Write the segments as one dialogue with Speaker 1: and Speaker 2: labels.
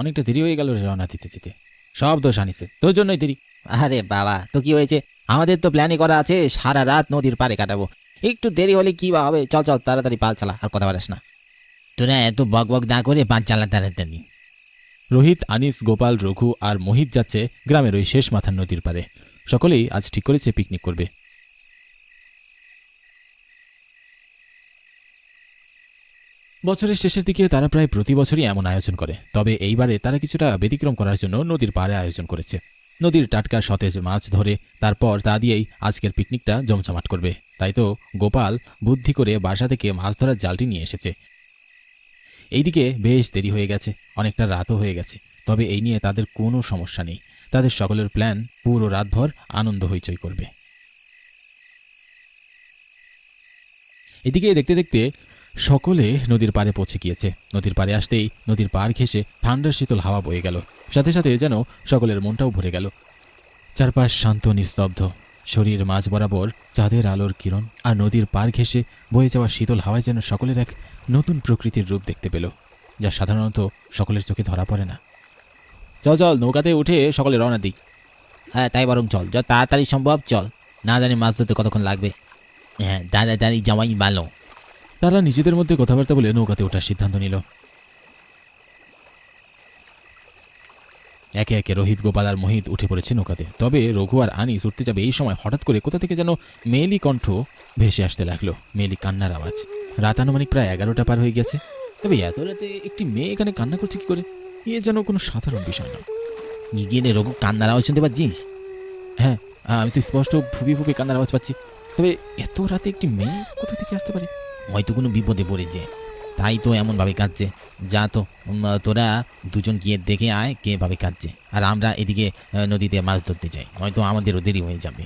Speaker 1: অনেকটা দেরি হয়ে গেল রে রওনা দিতে দিতে। সব দোষ আনিছে। তোর জন্যই দেরি।
Speaker 2: আরে বাবা তো কি হয়েছে? আমাদের তো প্ল্যানই করা আছে সারা রাত নদীর পাড়ে কাটাবো। একটু দেরি হলে কি বা হবে? চল চল তাড়াতাড়ি পাল চালা আর কথা বলিস না। তোরা এত বক বক না করে পাল চালা তাড়াতাড়ি।
Speaker 1: রোহিত আনিস গোপাল রঘু আর মোহিত যাচ্ছে গ্রামের ওই শেষ মাথার নদীর পারে সকলেই আজ ঠিক করেছে পিকনিক করবে। বছরের শেষের দিকে তারা প্রায় প্রতি বছরই এমন আয়োজন করে। তবে এইবারে তারা কিছুটা ব্যতিক্রম করার জন্য নদীর পাড়ে আয়োজন করেছে। নদীর টাটকা সতেজ মাছ ধরে তারপর তা দিয়েই আজকের পিকনিকটা জমজমাট করবে। তাই তো গোপাল বুদ্ধি করে বাসা থেকে মাছ ধরার জালটি নিয়ে এসেছে। এইদিকে বেশ দেরি হয়ে গেছে, অনেকটা রাতও হয়ে গেছে। তবে এই নিয়ে তাদের কোনো সমস্যা নেই। তাদের সকলের প্ল্যান পুরো রাতভর আনন্দ হইচই করবে। এদিকে দেখতে দেখতে সকলে নদীর পাড়ে পৌঁছে গিয়েছে। নদীর পাড়ে আসতেই নদীর পাড় ঘেঁষে ঠান্ডা শীতল হাওয়া বয়ে গেল। সাথে সাথে যেন সকলের মনটাও ভরে গেল। চারপাশ শান্ত, নিস্তব্ধ। শরীর মাঝ বরাবর চাঁদের আলোর কিরণ আর নদীর পাড় ঘেঁষে বয়ে যাওয়া শীতল হাওয়ায় যেন সকলের এক নতুন প্রকৃতির রূপ দেখতে পেল, যা সাধারণত সকলের চোখে ধরা পড়ে না। চল চল, নৌকাতে উঠে সকলে রওনা দিই।
Speaker 2: হ্যাঁ তাই বরং চল, যত তাড়াতাড়ি সম্ভব চল। না জানি মাছ ধরতে কতক্ষণ লাগবে। হ্যাঁ তাড়াতাড়ি জামাই ভালো
Speaker 1: তারা নিজেদের মধ্যে কথাবার্তা বলে নৌকাতে ওঠার সিদ্ধান্ত নিল। একে একে রোহিত গোপাল আর মোহিত উঠে পড়েছে নৌকাতে। তবে রঘু আর আনিস উঠতে যাবে এই সময় হঠাৎ করে কোথা থেকে যেন মেয়েলি কণ্ঠ ভেসে আসতে লাগল মেয়েলি কান্নার আওয়াজ। রাত আনুমানিক প্রায় এগারোটা পার হয়ে গেছে। তবে এত রাতে একটি মেয়ে এখানে কান্না করছে কি করে? এ যেন কোনো সাধারণ বিষয় না
Speaker 2: গিয়ে রে রঘু কান্নার আওয়াজ শুনতে পাচ্ছিস?
Speaker 1: হ্যাঁ আমি তো স্পষ্ট ফুবি ফুবি কান্নার আওয়াজ পাচ্ছি। তবে এত রাতে একটি মেয়ে কোথা থেকে আসতে পারে?
Speaker 2: হয়তো কোনো বিপদে পড়েছে তাই তো এমনভাবে কাঁদছে। যা তো উম, তোরা দুজন গিয়ে দেখে আয় কে ভাবে কাঁদছে। আর আমরা এদিকে আহ, নদীতে মাছ ধরতে যাই। নয়তো আমাদেরও দেরি হয়ে যাবে।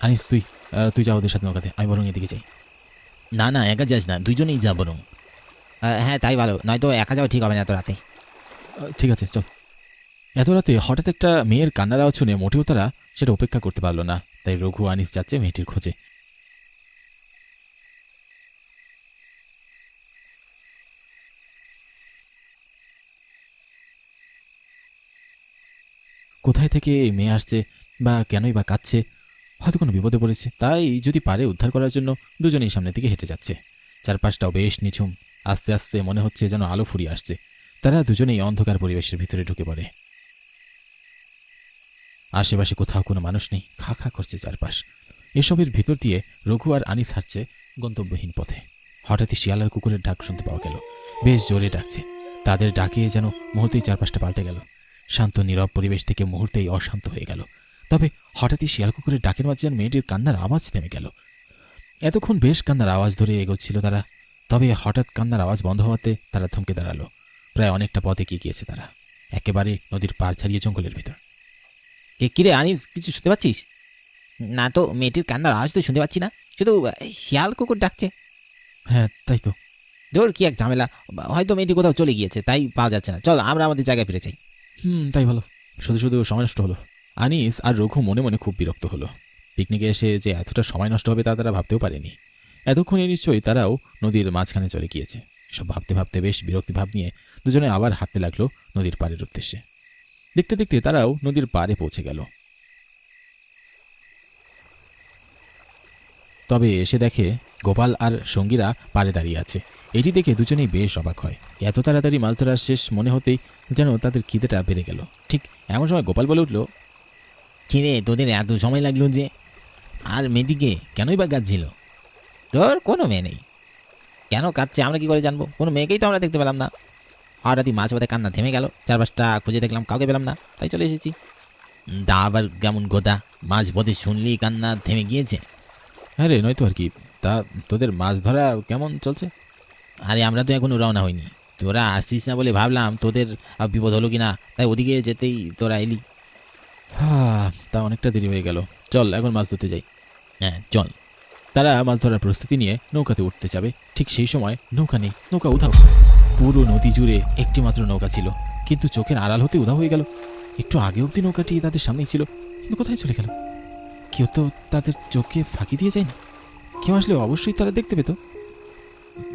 Speaker 1: আনিস তুই আহ, তুই যা ওদের সাথে নৌকাতে। আমি বরং এদিকে যাই।
Speaker 2: না না একা যাস না। দুজনেই যা বরং। আহ, হ্যাঁ তাই ভালো। নয়তো একা যাওয়া ঠিক হবে না এত রাতে।
Speaker 1: আহ, ঠিক আছে চল। এত রাতে হঠাৎ একটা মেয়ের কান্নার আওয়াজ শুনে মোটেও তারা সেটা উপেক্ষা করতে পারল না। তাই রঘু আনিস যাচ্ছে মেয়েটির খোঁজে। কোথায় থেকে এই মেয়ে আসছে বা কেনই বা কাঁদছে, হয়তো কোনো বিপদে পড়েছে। তাই যদি পারে উদ্ধার করার জন্য দুজনেই সামনের দিকে হেঁটে যাচ্ছে। চারপাশটাও বেশ নিঝুম। আস্তে আস্তে মনে হচ্ছে যেন আলো ফুরিয়ে আসছে। তারা দুজনেই অন্ধকার পরিবেশের ভিতরে ঢুকে পড়ে। আশেপাশে কোথাও কোনো মানুষ নেই। খা খা করছে চারপাশ। এসবের ভিতর দিয়ে রঘু আর আনিস হাঁটছে গন্তব্যহীন পথে। হঠাৎই শিয়াল আর কুকুরের ডাক শুনতে পাওয়া গেল। বেশ জোরে ডাকছে। তাদের ডাকে যেন মুহূর্তেই চারপাশটা পাল্টে গেল। শান্ত নীরব পরিবেশ থেকে মুহূর্তেই অশান্ত হয়ে গেল। তবে হঠাৎই শিয়াল কুকুরের ডাকের মাঝে যেন মেয়েটির কান্নার আওয়াজ থেমে গেল। এতক্ষণ বেশ কান্নার আওয়াজ ধরে এগোচ্ছিল তারা তবে হঠাৎ কান্নার আওয়াজ বন্ধ হওয়াতে তারা থমকে দাঁড়াল। প্রায় অনেকটা পথে এগিয়ে গিয়েছে তারা একেবারে নদীর পাড় ছাড়িয়ে জঙ্গলের ভিতর।
Speaker 2: কে কিরে আনিস কিছু শুনতে পাচ্ছিস? না তো মেয়েটির কান্নার আওয়াজ তো শুনতে পাচ্ছি না শুধু শিয়াল কুকুর ডাকছে।
Speaker 1: হ্যাঁ তাই তো।
Speaker 2: ধর কি এক ঝামেলা হয়তো মেয়েটি কোথাও চলে গিয়েছে তাই পাওয়া যাচ্ছে না। চল আমরা আমাদের জায়গায় ফিরে যাই।
Speaker 1: হুম, তাই ভালো। শুধু শুধু সময় নষ্ট হলো। আনিস আর রঘু মনে মনে খুব বিরক্ত হলো। পিকনিকে এসে যে এতটা সময় নষ্ট হবে তা তারা ভাবতেও পারেনি। এতক্ষণে নিশ্চয়ই তারাও নদীর মাঝখানে চলে গিয়েছে। সব ভাবতে ভাবতে বেশ বিরক্তি ভাব নিয়ে দুজনে আবার হাঁটতে লাগল নদীর পাড়ের উদ্দেশ্যে। দেখতে দেখতে তারাও নদীর পাড়ে পৌঁছে গেল। তবে এসে দেখে গোপাল আর সঙ্গীরা পারে দাঁড়িয়ে আছে। এটি দেখে দুজনেই বেশ অবাক হয়। এত তাড়াতাড়ি মাছ ধরার শেষ মনে হতেই যেন তাদের খিদেটা বেড়ে গেল। ঠিক এমন সময় গোপাল বলে উঠল
Speaker 2: কিরে তোদের এত সময় লাগল যে? আর মেয়েটিকে কেনই বা কাঁদছিল তোর কোনো মেয়ে নেই। কেন কাঁদছে আমরা কি করে জানব? কোনো মেয়েকেই তো আমরা দেখতে পেলাম না। হঠাৎই মাছ বাদে কান্না থেমে গেল। চারপাশটা খুঁজে দেখলাম, কাউকে পেলাম না। তাই চলে এসেছি। দা আবার কেমন গোদা মাছ পথে শুনলি কান্না থেমে গিয়েছে।
Speaker 1: হ্যাঁ রে নয়তো আর কি। তা তোদের মাছ ধরা কেমন চলছে?
Speaker 2: আরে আমরা তো এখনও রওনা হইনি। তোরা আসছিস না বলে ভাবলাম তোদের আহ, বিপদ হলো কি না তাই ওদিকে যেতেই তোরা এলি।
Speaker 1: হ্যাঁ তা অনেকটা দেরি হয়ে গেল। চল এখন মাছ ধরতে যাই।
Speaker 2: হ্যাঁ চল।
Speaker 1: তারা মাছ ধরার প্রস্তুতি নিয়ে নৌকাতে উঠতে যাবে। ঠিক সেই সময় নৌকা নেই নৌকা উধাও। পুরো নদী জুড়ে একটি মাত্র নৌকা ছিল কিন্তু চোখের আড়াল হতে উধাও হয়ে গেল। একটু আগে অবধি নৌকাটি তাদের সামনেই ছিল কিন্তু কোথায় চলে গেল? কেউ তো তাদের চোখে ফাঁকি দিয়ে যায় না কেউ আসলে অবশ্যই তারা দেখতে পেত।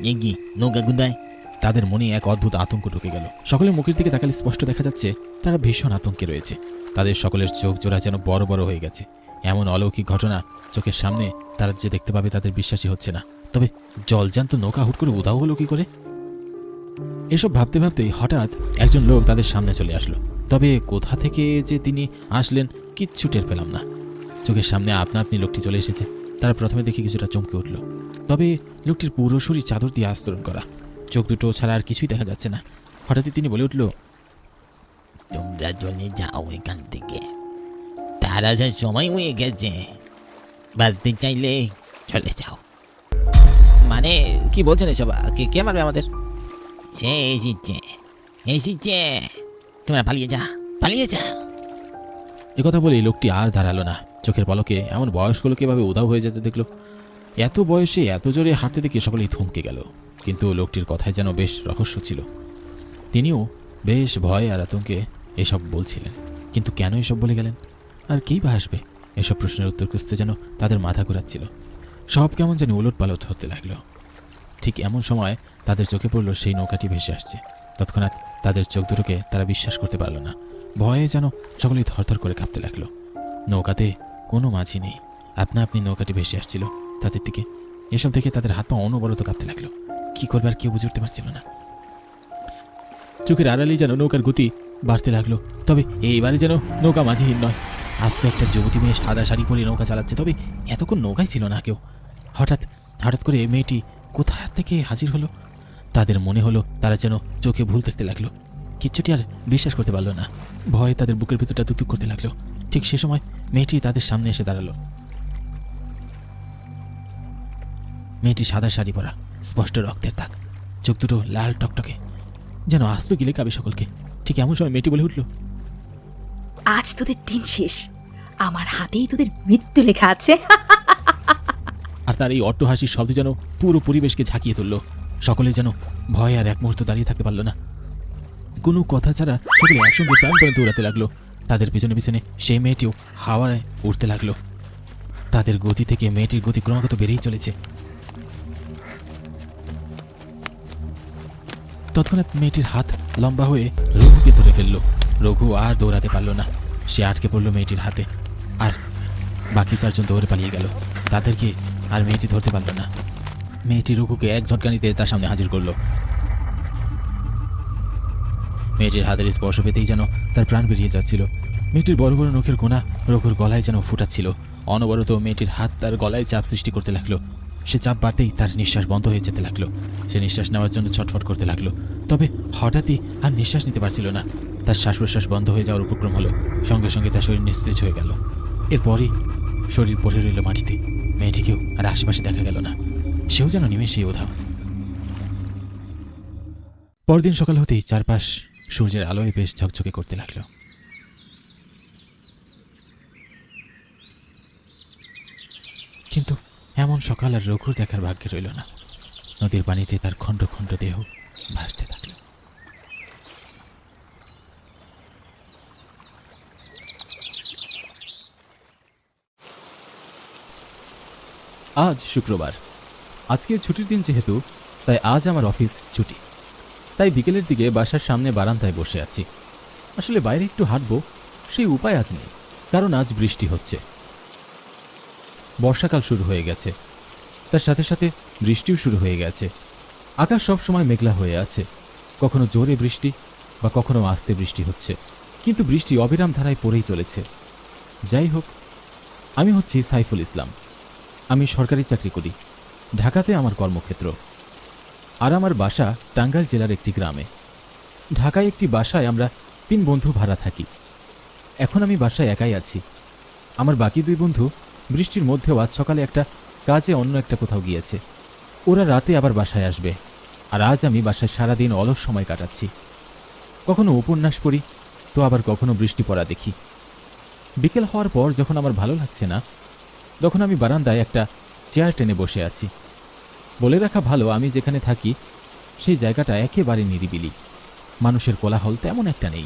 Speaker 2: এগি, নৌকা গুদায়।
Speaker 1: তাদের মনে এক অদ্ভুত আতঙ্ক ঢুকে গেল। সকলের মুখের দিকে তাকালে স্পষ্ট দেখা যাচ্ছে, তারা ভীষণ আতঙ্কে রয়েছে। তাদের সকলের চোখ জোড়া যেন বড় বড় হয়ে গেছে। এমন অলৌকিক ঘটনা চোখের সামনে তারা যে দেখতে পাবে তাদের বিশ্বাসই হচ্ছে না। তবে জলজান্ত নৌকা হুট করে উদাও হলো কি করে? এসব ভাবতে ভাবতেই হঠাৎ একজন লোক তাদের সামনে চলে আসলো। তবে কোথা থেকে যে তিনি আসলেন কিচ্ছু টের পেলাম না। চোখের সামনে আপনা আপনি লোকটি চলে এসেছে। তারা প্রথমে দেখে কিছুটা চমকে উঠল। তবে লোকটির পুরো শরীর চাদর দিয়ে আস্তরণ করা। চোখ দুটো ছাড়া আর কিছুই দেখা যাচ্ছে না। হঠাৎই তিনি বলে উঠল
Speaker 2: তোমরা চলে যাও এখান থেকে। তারা যা সময় হয়ে গেছে বাঁচতে চাইলে চলে যাও। মানে কি বলছেন এসব? কে কে মারবে আমাদের? সে এসেছে এসেছে। তোমরা পালিয়ে যা পালিয়ে যা।
Speaker 1: এ কথা বলে লোকটি আর দাঁড়াল না। চোখের পলকে এমন বয়স্ক লোক এভাবে উধাও হয়ে যেতে দেখল। এত বয়সে এত জোরে হাঁটতে দেখে সকলেই থমকে গেল, কিন্তু লোকটির কথায় যেন বেশ রহস্য ছিল। তিনিও বেশ ভয় আর আতঙ্কে এসব বলছিলেন, কিন্তু কেন এসব বলে গেলেন? আর কী বা আসবে? এসব প্রশ্নের উত্তর খুঁজতে যেন তাদের মাথা ঘোরাচ্ছিল। সব কেমন যেন উলট পালট হতে লাগল। ঠিক এমন সময় তাদের চোখে পড়ল সেই নৌকাটি ভেসে আসছে। তৎক্ষণাৎ তাদের চোখ দুটোকে তারা বিশ্বাস করতে পারল না। ভয়ে যেন সকলেই থরথর করে কাঁপতে লাগল। নৌকাতে কোনো মাঝি নেই। আপনা আপনি নৌকাটি ভেসে আসছিল তাদের দিকে। এসব দেখে তাদের হাত পা অনবরত কাঁপতে লাগল। কি করবে আর কেউ বুঝে উঠতে পারছিল না। চোখের আড়ালেই যেন নৌকার গতি বাড়তে লাগল। তবে এইবারে যেন নৌকা মাঝিহীন নয়। আজ তো একটা যুবতী মেয়ে সাদা শাড়ি পরে নৌকা চালাচ্ছে। তবে এতক্ষণ নৌকাই ছিল না কেউ। হঠাৎ হঠাৎ করে মেয়েটি কোথা থেকে হাজির হলো? তাদের মনে হলো তারা যেন চোখে ভুল দেখতে লাগল। কিচ্ছুটি আর বিশ্বাস করতে পারল না। ভয়ে তাদের বুকের ভিতরটা দুকতুক করতে লাগল। ঠিক সে সময় মেয়েটি তাদের সামনে এসে দাঁড়াল। মেয়েটি সাদা শাড়ি পরা স্পষ্ট রক্তের দাগ চোখ দুটো লাল টকটকে যেন আস্ত গিলে কাবে সকলকে। ঠিক এমন সময় মেয়েটি বলে উঠল
Speaker 3: আজ তোদের দিন শেষ। আমার হাতেই তোদের মৃত্যু লেখা আছে।
Speaker 1: আর তার এই অট্ট হাসির শব্দ যেন পুরো পরিবেশকে ঝাঁকিয়ে তুলল। সকলে যেন ভয় আর এক মুহূর্ত দাঁড়িয়ে থাকতে পারল না। কোনো কথা ছাড়া সকলে একসঙ্গে প্রাণ পরে দৌড়াতে লাগল। তাদের পিছনে পিছনে সেই মেয়েটিও হাওয়ায় উঠতে লাগল। তাদের গতি থেকে মেয়েটির গতি ক্রমাগত বেড়েই চলেছে। তৎক্ষণাৎ মেয়েটির হাত লম্বা হয়ে রঘুকে ধরে ফেলল। রঘু আর দৌড়াতে পারল না। সে আটকে পড়ল মেয়েটির হাতে আর বাকি চারজন দৌড়ে পালিয়ে গেল। তাদেরকে আর মেয়েটি ধরতে পারল না। মেয়েটি রঘুকে এক ঝটকানিতে তার সামনে হাজির করল। মেয়েটির হাতের স্পর্শ পেতেই যেন তার প্রাণ বেরিয়ে যাচ্ছিল। মেয়েটির বড় বড় নখের কোনা রঘুর গলায় যেন ফুটাচ্ছিল। অনবরত মেয়েটির হাত তার গলায় চাপ সৃষ্টি করতে লাগল। সে চাপ বাড়তেই তার নিঃশ্বাস বন্ধ হয়ে যেতে লাগল। সে নিঃশ্বাস নেওয়ার জন্য ছটফট করতে লাগল। তবে হঠাৎই আর নিঃশ্বাস নিতে পারছিল না। তার শ্বাস প্রশ্বাস বন্ধ হয়ে যাওয়ার উপক্রম হলো। সঙ্গে সঙ্গে তার শরীর নিস্তেজ হয়ে গেল। এরপরই শরীর পড়ে রইল মাটিতে। মেয়েটিকেও আর আশেপাশে দেখা গেল না। সেও যেন নিমেষেই ওধাও পরদিন সকাল হতেই চারপাশ সূর্যের আলোয় বেশ ঝকঝকে করতে লাগল। কিন্তু এমন সকাল আর রঘুর দেখার ভাগ্যে রইল না। নদীর পানিতে তার খণ্ড খণ্ড দেহ ভাসতে থাকল। আজ শুক্রবার। আজকে ছুটির দিন যেহেতু, তাই আজ আমার অফিস ছুটি। তাই বিকেলের দিকে বাসার সামনে বারান্দায় বসে আছি। আসলে বাইরে একটু হাঁটবো, সেই উপায় আজ নেই, কারণ আজ বৃষ্টি হচ্ছে। বর্ষাকাল শুরু হয়ে গেছে। তার সাথে সাথে বৃষ্টিও শুরু হয়ে গেছে। আকাশ সব সময় মেঘলা হয়ে আছে। কখনো জোরে বৃষ্টি বা কখনো আস্তে বৃষ্টি হচ্ছে। কিন্তু বৃষ্টি অবিরাম ধারায় পড়েই চলেছে। যাই হোক, আমি হচ্ছি সাইফুল ইসলাম। আমি সরকারি চাকরি করি। ঢাকাতে আমার কর্মক্ষেত্র। আর আমার বাসা টাঙ্গাইল জেলার একটি গ্রামে। ঢাকায় একটি বাসায় আমরা তিন বন্ধু ভাড়া থাকি। এখন আমি বাসায় একাই আছি। আমার বাকি দুই বন্ধু বৃষ্টির মধ্যেও আজ সকালে একটা কাজে অন্য একটা কোথাও গিয়েছে। ওরা রাতে আবার বাসায় আসবে, আর আজ আমি বাসায় সারাদিন অলস সময় কাটাচ্ছি। কখনো উপন্যাস পড়ি, তো আবার কখনো বৃষ্টি পড়া দেখি। বিকেল হওয়ার পর যখন আমার ভালো লাগছে না, তখন আমি বারান্দায় একটা চেয়ার টেনে বসে আছি। বলে রাখা ভালো, আমি যেখানে থাকি, সেই জায়গাটা একেবারে নিরিবিলি। মানুষের কোলাহল তেমন একটা নেই।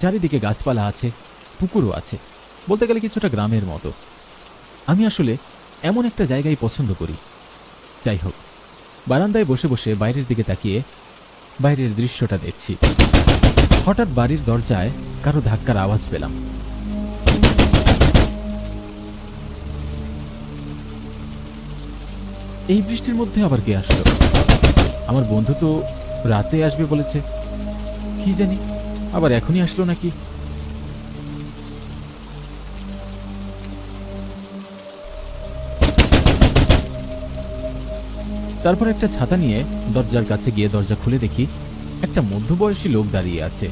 Speaker 1: চারিদিকে গাছপালা আছে, পুকুরও আছে, বলতে গেলে কিছুটা গ্রামের মতো। আমি আসলে এমন একটা জায়গায় পছন্দ করি। যাই হোক, বারান্দায় বসে বসে বাইরের দিকে তাকিয়ে বাইরের দৃশ্যটা দেখছি। হঠাৎ বাড়ির দরজায় কারও ধাক্কার আওয়াজ পেলাম। এই বৃষ্টির মধ্যে আবার কে আসলো? আমার বন্ধু তো রাতে আসবে বলেছে। কি জানি, আবার এখনই আসলো নাকি? তারপর একটা ছাতা নিয়ে দরজার কাছে গিয়ে দরজা খুলে দেখি একটা মধ্যবয়সী লোক দাঁড়িয়ে আছে।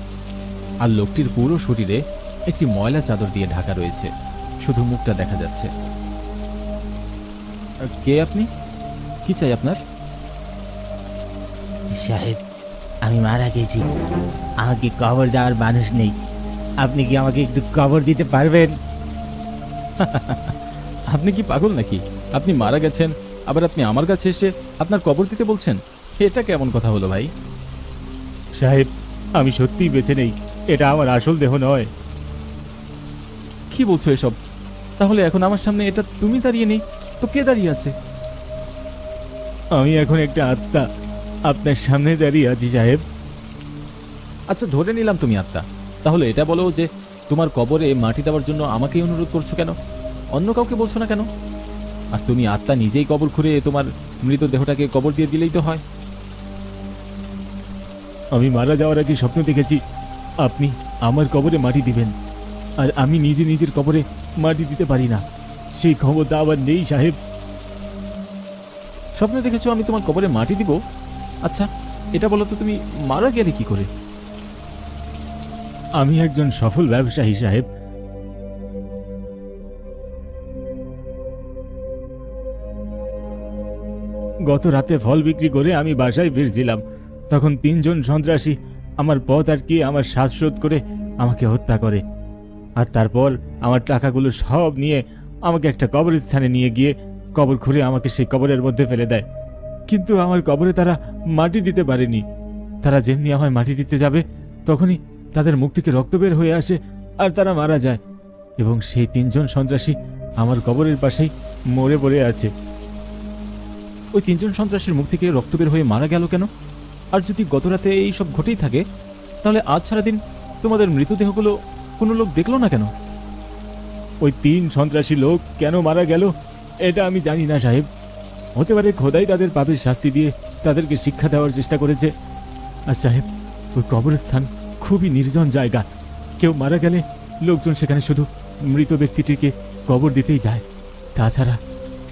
Speaker 1: আর লোকটির পুরো শরীরে একটি ময়লা চাদর দিয়ে ঢাকা রয়েছে। শুধু মুখটা দেখা যাচ্ছে। কে আপনি? কি চাই আপনার?
Speaker 2: সাহেব আমি মারা গেছি। আমাকে কবর দেওয়ার মানুষ নেই। আপনি কি আমাকে একটু কবর দিতে পারবেন?
Speaker 1: আপনি কি পাগল নাকি? আপনি মারা গেছেন আবার আপনি আমার কাছে এসে আপনার কবর দিতে বলছেন? এটা কেমন কথা হলো ভাই?
Speaker 4: সাহেব আমি সত্যিই বেঁচে নেই। এটা আমার আসল দেহ নয়।
Speaker 1: কি বলছো এসব? তাহলে এখন আমার সামনে এটা তুমি দাঁড়িয়ে নেই তো কে দাঁড়িয়ে আছে?
Speaker 4: আমি এখন একটা আত্মা। আপনার সামনে দাঁড়িয়ে আছি সাহেব।
Speaker 1: আচ্ছা ধরে নিলাম তুমি আত্মা। তাহলে এটা বলো যে তোমার কবরে মাটি দেওয়ার জন্য আমাকেই অনুরোধ করছ কেন? অন্য কাউকে বলছো না কেন? আর তুমি আত্মা নিজেই কবর খুঁড়ে তোমার মৃতদেহটাকে কবর দিয়ে দিলেই তো হয়।
Speaker 4: আমি মারা যাওয়ার আগে স্বপ্ন দেখেছি আপনি আমার কবরে মাটি দিবেন। আর আমি নিজে নিজের কবরে মাটি দিতে পারি না। সেই ক্ষমতা আবার নেই সাহেব।
Speaker 1: স্বপ্নে দেখেছ আমি তোমার কবরে মাটি দিব? আচ্ছা এটা বলো তো তুমি মারা গেলে কি করে?
Speaker 4: আমি একজন সফল ব্যবসায়ী, সাহেব। গত রাতে ফল বিক্রি করে আমি বাসায় ফিরছিলাম। তখন তিনজন সন্ত্রাসী আমার পথ আর কি আমার শ্বাসরোধ করে আমাকে হত্যা করে। আর তারপর আমার টাকাগুলো সব নিয়ে আমাকে একটা কবরস্থানে নিয়ে গিয়ে কবর খুঁড়ে আমাকে সেই কবরের মধ্যে ফেলে দেয়। কিন্তু আমার কবরে তারা মাটি দিতে পারেনি। তারা যেমনি আমায় মাটি দিতে যাবে, তখনই তাদের মুখ থেকে রক্ত বের হয়ে আসে আর তারা মারা যায়। এবং সেই তিনজন সন্ত্রাসী আমার কবরের পাশেই মরে পড়ে আছে।
Speaker 1: ওই তিনজন সন্ত্রাসীর মুখ থেকে রক্ত বের হয়ে মারা গেল কেন? আর যদি গত রাতে এই সব ঘটেই থাকে, তাহলে আজ সারাদিন তোমাদের মৃতদেহগুলো কোনো লোক দেখল না কেন?
Speaker 4: ওই তিন সন্ত্রাসী লোক কেন মারা গেল? এটা আমি জানি না, সাহেব। হতে পারে খোদাই তাদের পাপের শাস্তি দিয়ে তাদেরকে শিক্ষা দেওয়ার চেষ্টা করেছে। আর সাহেব, ওই কবরস্থান খুবই নির্জন জায়গা। কেউ মারা গেলে লোকজন সেখানে শুধু মৃত ব্যক্তিটিকে কবর দিতেই যায়। তাছাড়া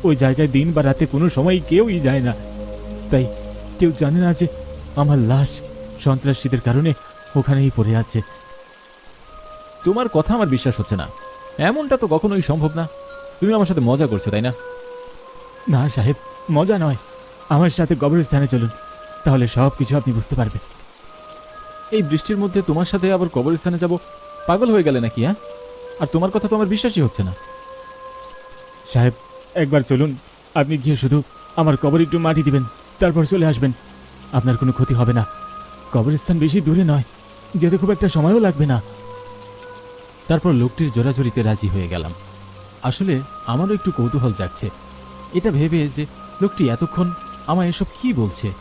Speaker 4: ওই জায়গায় দিন বা রাতে কোনো সময় কেউই যায় না। তাই কেউ জানে না যে আমার লাশ সন্ত্রাসীদের কারণে ওখানেই পড়ে আছে।
Speaker 1: তোমার কথা আমার বিশ্বাস হচ্ছে না। এমনটা তো কখনোই সম্ভব না। তুমি আমার সাথে মজা করছ তাই না?
Speaker 4: না সাহেব মজা নয়। আমার সাথে কবরস্থানে চলুন তাহলে সব কিছু আপনি বুঝতে পারবেন।
Speaker 1: এই বৃষ্টির মধ্যে তোমার সাথে আবার কবরস্থানে যাব পাগল হয়ে গেলে নাকি হ্যাঁ? আর তোমার কথা তো আমার বিশ্বাসই হচ্ছে না।
Speaker 4: সাহেব একবার চলুন আপনি গিয়ে শুধু আমার কবর একটু মাটি দিবেন তারপর চলে আসবেন। আপনার কোনো ক্ষতি হবে না। কবরস্থান বেশি দূরে নয় যেতে খুব একটা সময়ও লাগবে না।
Speaker 1: তারপর লোকটির জোরাজোরিতে রাজি হয়ে গেলাম। আসলে আমারও একটু কৌতূহল জাগছে। এটা ভেবে যে লোকটি এতক্ষণ আমায় এসব কি বলছে?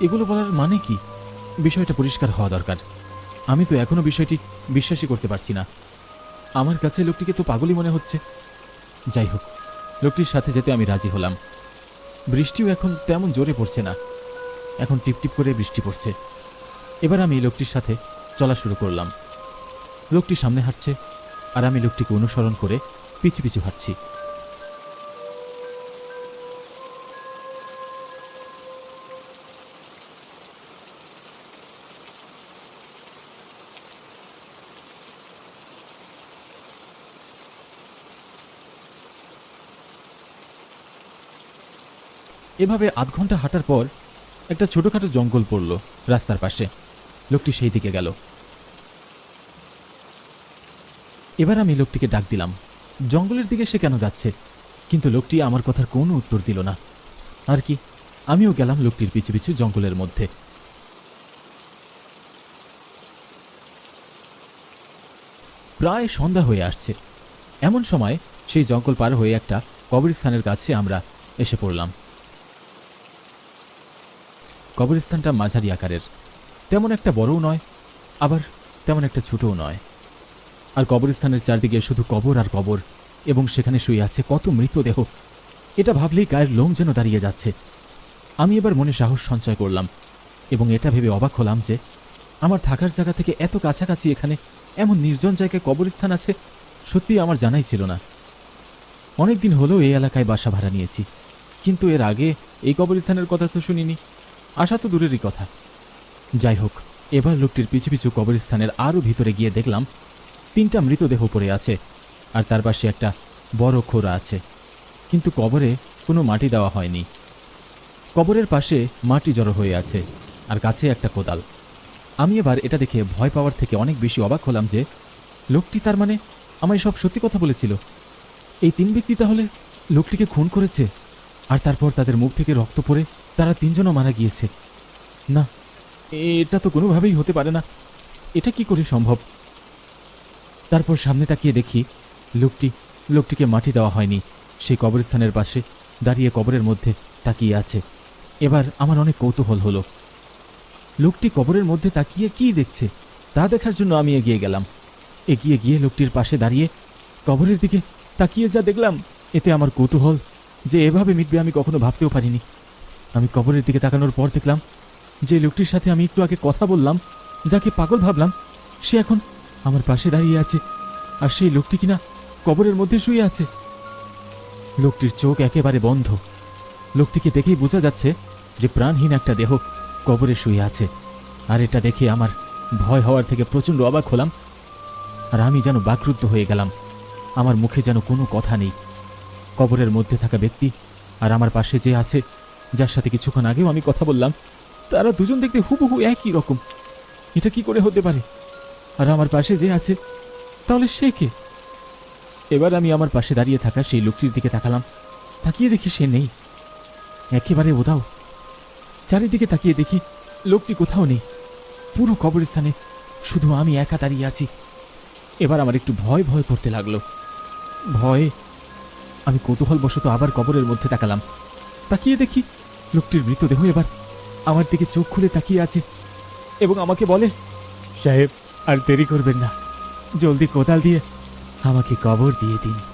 Speaker 1: এগুলো বলার মানে কি? বিষয়টা পরিষ্কার হওয়া দরকার। আমি তো এখনও বিষয়টি বিশ্বাসই করতে পারছি না। আমার কাছে লোকটিকে তো পাগলই মনে হচ্ছে। যাই হোক, লোকটির সাথে যেতে আমি রাজি হলাম। বৃষ্টিও এখন তেমন জোরে পড়ছে না। এখন টিপটিপ করে বৃষ্টি পড়ছে। এবার আমি লোকটির সাথে চলা শুরু করলাম। লোকটি সামনে হাঁটছে, আর আমি লোকটিকে অনুসরণ করে পিছু পিছু হাঁটছি। এভাবে আধ ঘণ্টা হাঁটার পর একটা ছোটখাটো জঙ্গল পড়ল রাস্তার পাশে। লোকটি সেই দিকে গেল। এবার আমি লোকটিকে ডাক দিলাম। জঙ্গলের দিকে সে কেন যাচ্ছে? কিন্তু লোকটি আমার কথার কোনো উত্তর দিল না। আর কি, আমিও গেলাম লোকটির পিছু পিছু জঙ্গলের মধ্যে। প্রায় সন্ধ্যা হয়ে আসছে। এমন সময় সেই জঙ্গল পার হয়ে একটা কবরস্থানের কাছে আমরা এসে পড়লাম। কবরস্থানটা মাঝারি আকারের। তেমন একটা বড়ও নয়, আবার তেমন একটা ছোটও নয়। আর কবরস্থানের চারদিকে শুধু কবর আর কবর, এবং সেখানে শুয়ে আছে কত মৃতদেহ। এটা ভাবলেই গায়ের লোম যেন দাঁড়িয়ে যাচ্ছে। আমি এবার মনে সাহস সঞ্চয় করলাম, এবং এটা ভেবে অবাক হলাম যে আমার থাকার জায়গা থেকে এত কাছাকাছি এখানে এমন নির্জন জায়গায় কবরস্থান আছে সত্যি আমার জানাই ছিল না। অনেক দিন হলেও এই এলাকায় বাসা ভাড়া নিয়েছি, কিন্তু এর আগে এই কবরস্থানের কথা তো শুনিনি। আশা তো দূরেরই কথা। যাই হোক, এবার লোকটির পিছু পিছু কবরস্থানের আরও ভিতরে গিয়ে দেখলাম তিনটা মৃতদেহ পড়ে আছে, আর তার পাশে একটা বড় খোরা আছে। কিন্তু কবরে কোনো মাটি দেওয়া হয়নি। কবরের পাশে মাটি জড়ো হয়ে আছে, আর কাছে একটা কোদাল। আমি এবার এটা দেখে ভয় পাওয়ার থেকে অনেক বেশি অবাক হলাম যে, লোকটি তার মানে আমায় সব সত্যি কথা বলেছিল। এই তিন ব্যক্তি তাহলে লোকটিকে খুন করেছে, আর তারপর তাদের মুখ থেকে রক্ত পড়ে তারা তিনজনও মারা গিয়েছে। না, এটা তো কোনোভাবেই হতে পারে না। এটা কি করে সম্ভব? তারপর সামনে তাকিয়ে দেখি লোকটি, লোকটিকে মাটি দেওয়া হয়নি। সেই কবরস্থানের পাশে দাঁড়িয়ে কবরের মধ্যে তাকিয়ে আছে। এবার আমার অনেক কৌতূহল হলো। লোকটি কবরের মধ্যে তাকিয়ে কি দেখছে, তা দেখার জন্য আমি এগিয়ে গেলাম। এগিয়ে গিয়ে লোকটির পাশে দাঁড়িয়ে কবরের দিকে তাকিয়ে যা দেখলাম, এতে আমার কৌতূহল যে এভাবে মিটবে আমি কখনো ভাবতেও পারিনি। আমি কবরের দিকে তাকানোর পর দেখলাম যে লোকটির সাথে আমি একটু আগে কথা বললাম, যাকে পাগল ভাবলাম, সে এখন আমার পাশে দাঁড়িয়ে আছে। আর সেই লোকটি কিনা কবরের মধ্যে শুয়ে আছে? লোকটির চোখ একেবারে বন্ধ। লোকটিকে দেখেই বোঝা যাচ্ছে যে প্রাণহীন একটা দেহ কবরে শুয়ে আছে। আর এটা দেখে আমার ভয় হওয়ার থেকে প্রচণ্ড অবাক হলাম। আর আমি যেন বাকরুদ্ধ হয়ে গেলাম। আমার মুখে যেন কোনো কথা নেই। কবরের মধ্যে থাকা ব্যক্তি আর আমার পাশে যে আছে, যার সাথে কিছুক্ষণ আগেও আমি কথা বললাম, তারা দুজন দেখতে হুবহু একই রকম। এটা কি করে হতে পারে? আর আমার পাশে যে আছে, তাহলে সে কে? এবার আমি আমার পাশে দাঁড়িয়ে থাকা সেই লোকটির দিকে তাকালাম। তাকিয়ে দেখি সে নেই। একেবারে ওদাও চারিদিকে তাকিয়ে দেখি লোকটি কোথাও নেই। পুরো কবরস্থানে শুধু আমি একা দাঁড়িয়ে আছি। এবার আমার একটু ভয় ভয় করতে লাগল। ভয়ে আমি কৌতূহলবশত আবার কবরের মধ্যে তাকালাম। তাকিয়ে দেখি লোকটির মৃতদেহ এবার আমার দিকে চোখ খুলে তাকিয়ে আছে এবং আমাকে বলে,
Speaker 4: সাহেব আর দেরি করবেন না। জলদি কোদাল দিয়ে আমাকে কবর দিয়ে দিন।